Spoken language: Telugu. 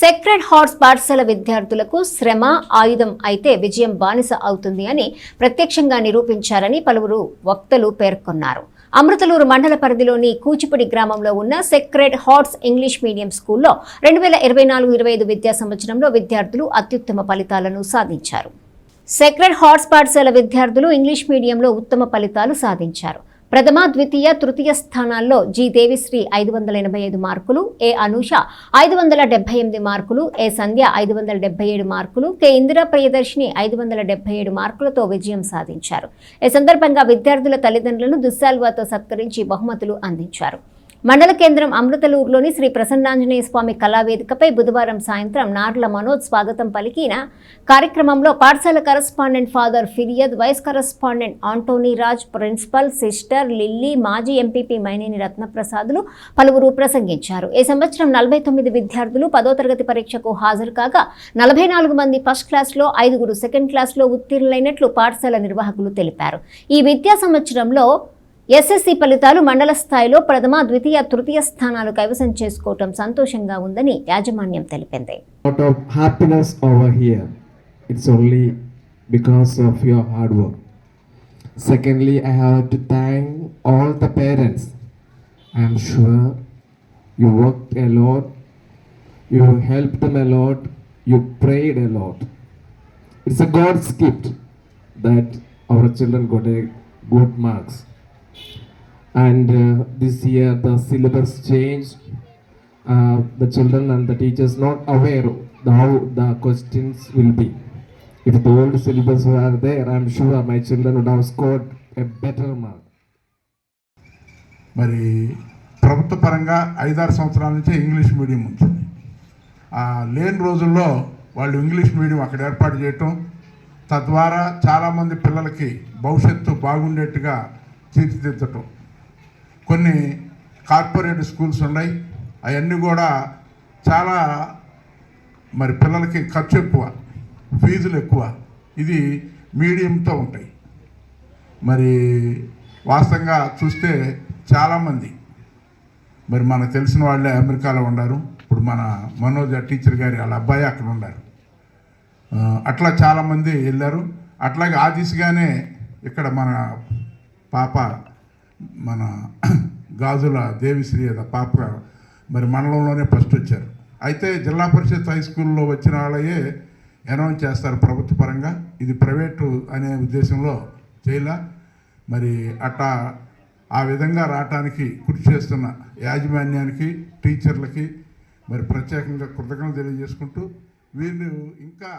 సెక్రెడ్ హార్ట్స్ పాఠశాల విద్యార్థులకు శ్రమ ఆయుధం అయితే విజయం బానిస అవుతుంది అని ప్రత్యక్షంగా నిరూపించారని పలువురు వక్తలు పేర్కొన్నారు. అమృతలూరు మండల పరిధిలోని కూచిపూడి గ్రామంలో ఉన్న సెక్రెడ్ హార్ట్స్ ఇంగ్లీష్ మీడియం స్కూల్లో రెండు వేల ఇరవై నాలుగు ఇరవై ఐదు విద్యా సంవత్సరంలో విద్యార్థులు అత్యుత్తమ ఫలితాలను సాధించారు. సెక్రెడ్ హార్ట్స్ పాఠశాల విద్యార్థులు ఇంగ్లీష్ మీడియంలో ఉత్తమ ఫలితాలు సాధించారు. ప్రథమ ద్వితీయ తృతీయ స్థానాల్లో జి దేవిశ్రీ ఐదు వందల ఎనభై ఐదు మార్కులు ఏ అనూష ఐదు వందల డెబ్బై ఎనిమిది మార్కులు ఏ సంధ్య ఐదు వందల డెబ్బై ఏడు మార్కులు కె ఇందిరా ప్రియదర్శిని ఐదు వందల డెబ్బై ఏడు మార్కులతో విజయం సాధించారు. ఈ సందర్భంగా విద్యార్థుల తల్లిదండ్రులను దుస్సాల్వాతో సత్కరించి బహుమతులు అందించారు. మండల కేంద్రం అమృతలూరులోని శ్రీ ప్రసన్నాంజనేయ స్వామి కళావేదికపై బుధవారం సాయంత్రం నార్ల మనోజ్ స్వాగతం పలికిన కార్యక్రమంలో పాఠశాల correspondent father ఫిరియద్ vice correspondent Antony Raj principal sister Lilly మాజీ ఎంపీపీ మైనేని రత్నప్రసాదులు పలువురు ప్రసంగించారు. ఈ సంవత్సరం నలభై తొమ్మిది విద్యార్థులు పదో తరగతి పరీక్షకు హాజరు కాగా నలభై నాలుగు మంది ఫస్ట్ క్లాస్లో ఐదుగురు సెకండ్ క్లాస్లో ఉత్తీర్ణులైనట్లు పాఠశాల నిర్వాహకులు తెలిపారు. ఈ విద్యా సంవత్సరంలో ఎస్ఎస్సీ ఫలితాలు మండల స్థాయిలో ప్రథమ ద్వితీయ తృతీయ స్థానాలు కైవసం చేసుకోవటం సంతోషంగా ఉందని యాజమాన్యం తెలిపింది. Because of your hard work secondly I have to thank all the parents I'm sure you work a lot you help them a lot you prayed a lot it's a god's gift that our children got a good marks And uh, this year the syllabus changed uh, the children and the teachers not aware the, how the questions will be. If the old syllabus were there, I'm sure my children would have scored a better mark. మరి ప్రభుత్వ పరంగా ఐదారు సంవత్సరాల నుంచే ఇంగ్లీష్ మీడియం ఉంటుంది ఆ లేని రోజుల్లో వాళ్ళు ఇంగ్లీష్ మీడియం అక్కడ ఏర్పాటు చేయటం తద్వారా చాలామంది పిల్లలకి భవిష్యత్తు బాగుండేట్టుగా తీర్చిదిద్దటం కొన్ని కార్పొరేట్ స్కూల్స్ ఉన్నాయి. అవన్నీ కూడా చాలా మరి పిల్లలకి ఖర్చు ఎక్కువ ఫీజులు ఎక్కువ. ఇది మీడియంతో ఉంటాయి. మరి వాస్తవంగా చూస్తే చాలామంది మరి మనకు తెలిసిన వాళ్ళే అమెరికాలో ఉన్నారు. ఇప్పుడు మన మనోజ్ టీచర్ గారి వాళ్ళ అబ్బాయి అక్కడ ఉన్నారు. అట్లా చాలామంది వెళ్ళారు. అట్లాగే ఆ దిశగానే ఇక్కడ మన పాప మన గాజుల దేవిశ్రీ అద పాప మరి మండలంలోనే ఫస్ట్ వచ్చారు. అయితే జిల్లా పరిషత్ హై స్కూల్లో వచ్చిన వాళ్ళయే అనౌన్స్ చేస్తారు ప్రభుత్వ పరంగా. ఇది ప్రైవేటు అనే ఉద్దేశంలో చేయలా. మరి అట్టా ఆ విధంగా రావటానికి కృషి చేస్తున్న యాజమాన్యానికి టీచర్లకి మరి ప్రత్యేకంగా కృతజ్ఞతలు తెలియజేసుకుంటూ వీళ్ళు ఇంకా